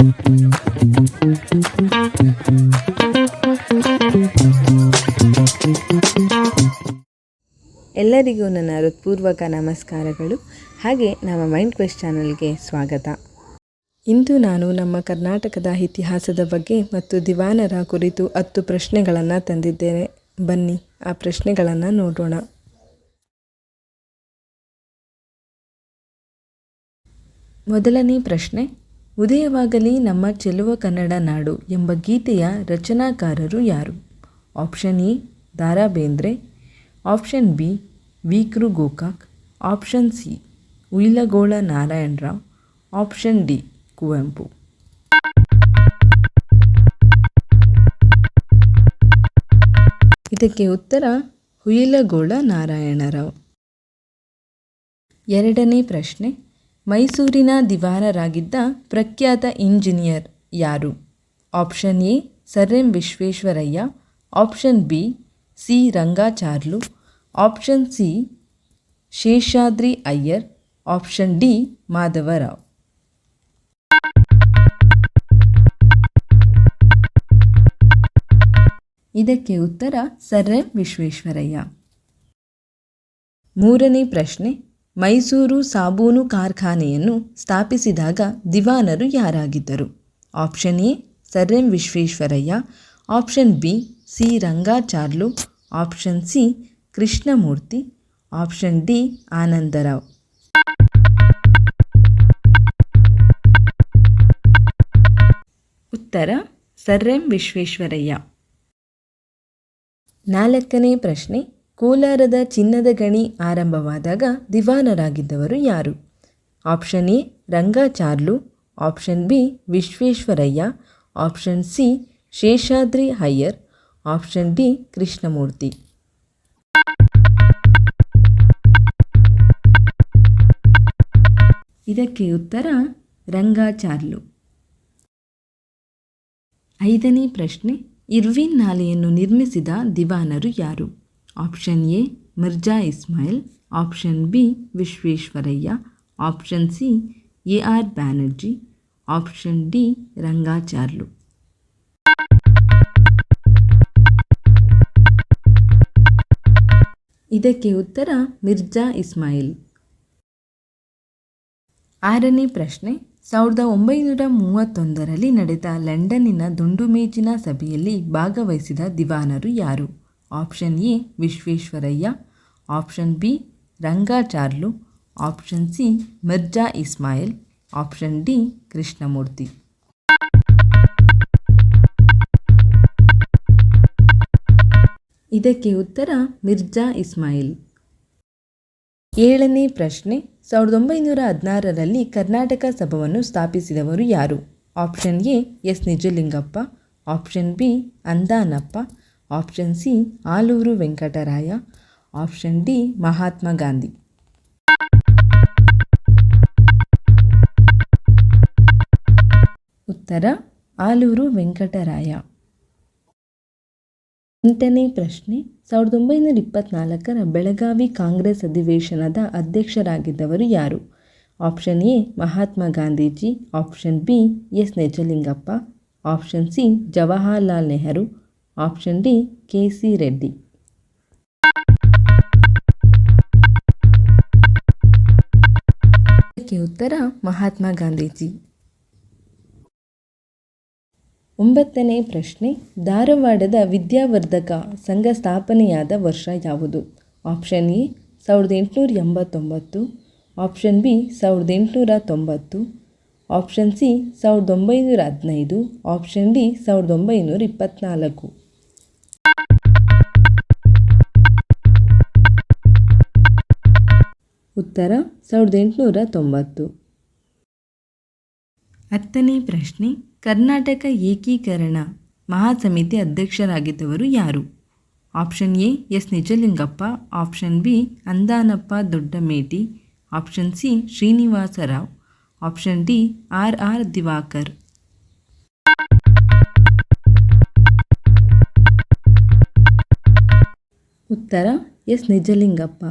ಎಲ್ಲರಿಗೂ ನನ್ನ ಹೃತ್ಪೂರ್ವಕ ನಮಸ್ಕಾರಗಳು. ಹಾಗೆ ನಮ್ಮ ಮೈಂಡ್ ಕ್ವೆಸ್ಟ್ ಚಾನಲ್ಗೆ ಸ್ವಾಗತ. ಇಂದು ನಾನು ನಮ್ಮ ಕರ್ನಾಟಕದ ಇತಿಹಾಸದ ಬಗ್ಗೆ ಮತ್ತು ದಿವಾನರ ಕುರಿತು ಹತ್ತು ಪ್ರಶ್ನೆಗಳನ್ನು ತಂದಿದ್ದೇನೆ. ಬನ್ನಿ, ಆ ಪ್ರಶ್ನೆಗಳನ್ನು ನೋಡೋಣ. ಮೊದಲನೇ ಪ್ರಶ್ನೆ ಉದಯವಾಗಲಿ ನಮ್ಮ ಚೆಲುವ ಕನ್ನಡ ನಾಡು ಎಂಬ ಗೀತೆಯ ರಚನಾಕಾರರು ಯಾರು? Option A Dara Bendre option B, Vikru Gokak. Option C, Huilgol Narayana Rao. Option D, Kuvempu. ಇದಕ್ಕೆ ಉತ್ತರ, ಹುಯಿಲಗೋಳ ನಾರಾಯಣರಾವ್. ಎರಡನೇ ಪ್ರಶ್ನೆ ಮೈಸೂರಿನ ದಿವಾನರಾಗಿದ್ದ ಪ್ರಖ್ಯಾತ ಇಂಜಿನಿಯರ್ ಯಾರು? Option A sir M Visvesvaraya. Option B, C Rangacharlu. Option C, Seshadri Iyer. Option D, Madhava Rao. ಇದಕ್ಕೆ ಉತ್ತರ sir M Visvesvaraya. ಮೂರನೇ ಪ್ರಶ್ನೆ ಮೈಸೂರು ಸಾಬೂನು ಕಾರ್ಖಾನೆಯನ್ನು ಸ್ಥಾಪಿಸಿದಾಗ ದಿವಾನರು ಯಾರಾಗಿದ್ದರು? Option A sir M Visvesvaraya. Option B, C Rangacharlu option C, Krishnamurthy. Option D, Ananda Rao. ಉತ್ತರ sir M Visvesvaraya. ನಾಲ್ಕನೇ ಪ್ರಶ್ನೆ. ಕೋಲಾರದ ಚಿನ್ನದ ಗಣಿ ಆರಂಭವಾದಾಗ ದಿವಾನರಾಗಿದ್ದವರು ಯಾರು? Option A Rangacharlu option B, Visvesvaraya. Option C, Seshadri Iyer option D, Krishnamurthy. ಇದಕ್ಕೆ ಉತ್ತರ ರಂಗಾಚಾರ್ಲು ಐದನೇ ಪ್ರಶ್ನೆ, ಇರ್ವಿನ್ ನಾಲೆಯನ್ನು ನಿರ್ಮಿಸಿದ ದಿವಾನರು ಯಾರು? Option A Mirza Ismail option B Visvesvaraya option C A R Banerji option D Rangacharlu ಇದಕ್ಕೆ ಉತ್ತರ ಮಿರ್ಜಾ ಇಸ್ಮಾಯಿಲ್. ಆರನೇ ಪ್ರಶ್ನೆ. ಸಾವಿರದ ಒಂಬೈನೂರ ಮೂವತ್ತೊಂದರಲ್ಲಿ ನಡೆದ ಲಂಡನ್ನಿನ ದುಂಡುಮೇಜಿನ ಸಭೆಯಲ್ಲಿ ಭಾಗವಹಿಸಿದ ದಿವಾನರು ಯಾರು? Option A Visvesvaraya option B Rangacharlu option C Mirza Ismail option D Krishnamurthy ಇದಕ್ಕೆ ಉತ್ತರ ಮಿರ್ಜಾ ಇಸ್ಮಾಯಿಲ್. ಏಳನೇ ಪ್ರಶ್ನೆ, ಸಾವಿರದ ಒಂಬೈನೂರ ಹದಿನಾರರಲ್ಲಿ ಕರ್ನಾಟಕ ಸಭವನ್ನು ಸ್ಥಾಪಿಸಿದವರು ಯಾರು? Option A S. Nijalingappa. Option B Andanappa. Option C Aluru Venkataraya option D Mahatma Gandhi ಉತ್ತರ ಆಲೂರು ವೆಂಕಟರಾಯ ಎಂಟನೇ ಪ್ರಶ್ನೆ, ಸಾವಿರದ ಒಂಬೈನೂರ ಇಪ್ಪತ್ನಾಲ್ಕರ ಬೆಳಗಾವಿ ಕಾಂಗ್ರೆಸ್ ಅಧಿವೇಶನದ ಅಧ್ಯಕ್ಷರಾಗಿದ್ದವರು ಯಾರು? Option A Mahatma Gandhiji option B S. Nijalingappa. Option C Jawaharlal Nehru option D K C Reddy ಇದಕ್ಕೆ ಉತ್ತರ ಮಹಾತ್ಮ ಗಾಂಧೀಜಿ. ಒಂಬತ್ತನೇ ಪ್ರಶ್ನೆ, ಧಾರವಾಡದ ವಿದ್ಯಾವರ್ಧಕ ಸಂಘ ಸ್ಥಾಪನೆಯಾದ ವರ್ಷ ಯಾವುದು? ಆಪ್ಷನ್ ಎ ಸಾವಿರದ ಎಂಟುನೂರ ಎಂಬತ್ತೊಂಬತ್ತು. ಆಪ್ಷನ್ ಬಿ ಸಾವಿರದ ಎಂಟುನೂರ ತೊಂಬತ್ತು. ಆಪ್ಷನ್ ಸಿ ಸಾವಿರದ ಒಂಬೈನೂರ ಹದಿನೈದು. ಆಪ್ಷನ್ ಡಿ ಸಾವಿರದ ಒಂಬೈನೂರ ಇಪ್ಪತ್ತ್ನಾಲ್ಕು ಉತ್ತರ ಸಾವಿರದ ಎಂಟುನೂರ ತೊಂಬತ್ತು. ಹತ್ತನೇ ಪ್ರಶ್ನೆ ಕರ್ನಾಟಕ ಏಕೀಕರಣ ಮಹಾಸಮಿತಿ ಅಧ್ಯಕ್ಷರಾಗಿದ್ದವರು ಯಾರು? Option A S Nijalingappa option B Andanappa Doddameti option C Srinivasa Rao option D R R Diwakar. ಉತ್ತರ ಎಸ್ ನಿಜಲಿಂಗಪ್ಪ.